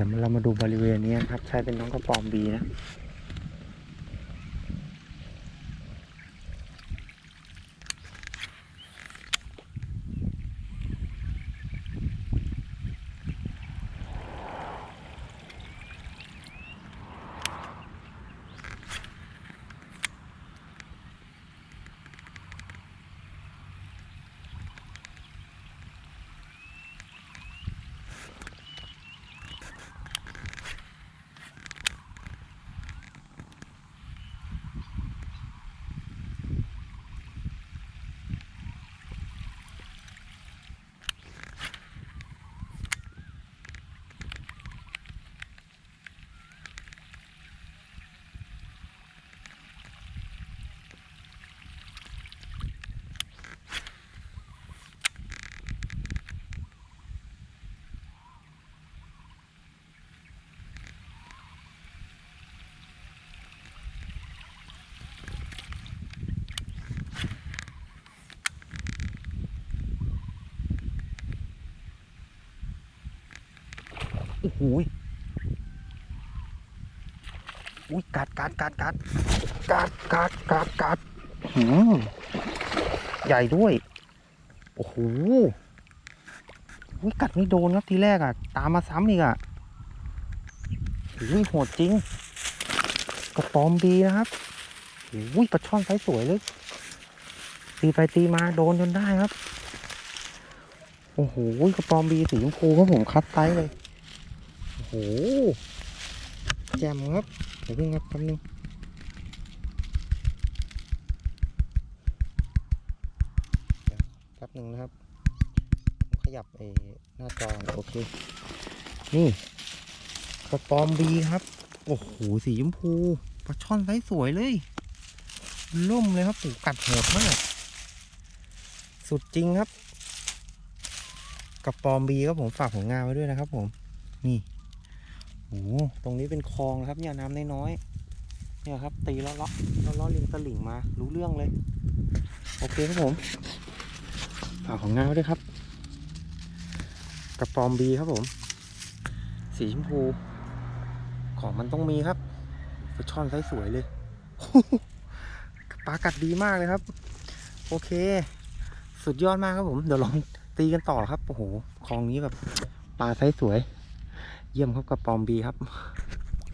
ดี๋ยวเรามาดูบริเวณนี้ครับ ใช้เป็นน้องกระปอมบีนะ โอ้โหยอุ้ยกัดกัดกัดกัดกัดกัดกัดกัดหืมใหญ่ด้วย โอ้โหอุ้ยกัดไม่โดนครับทีแรกอะ ตามมาซ้ำอีกอะอุ้ยโหดจริง กระปอมดีนะครับอุ้ยปลาช่อนไซส์สวยเลย ตีไปตีมาโดนจนได้ครับ โอ้โหกระปอมบีสีชมพูครับผมคัดไซส์เลย โอ้โหแจ่มครับเดี๋ยวเพิ่งครับแป๊บนึงเดี๋ยวแป๊บนึงนะครับ ขยับเอหน้าจอโอเค นี่กระปอมบีครับ โอ้โห สีชมพูปลาช่อนไซส์สวยเลย ล่มเลยครับโอ้โหกัดโหดมาก สุดจริงครับกระปอมบีครับผมฝากผลงานไว้ด้วยนะครับผม นี่ โอ้ตรงนี้เป็นคลองนะครับเนี่ยน้ำน้อยๆเนี่ยครับ ตีล้อล้อล้อล้อริมตลิ่งมา รู้เรื่องเลย โอเคครับผมฝากของงานไว้ด้วยครับกระปอมบีครับผม สีชมพู ของมันต้องมีครับปลาช่อนไซส์สวยเลยปลากัดดีมากเลยครับ โอเค สุดยอดมากครับผม เดี๋ยวลองตีกันต่อครับ โอ้โหคลองนี้แบบปลาไซส์สวย เยี่ยมครับกระปอมบีครับ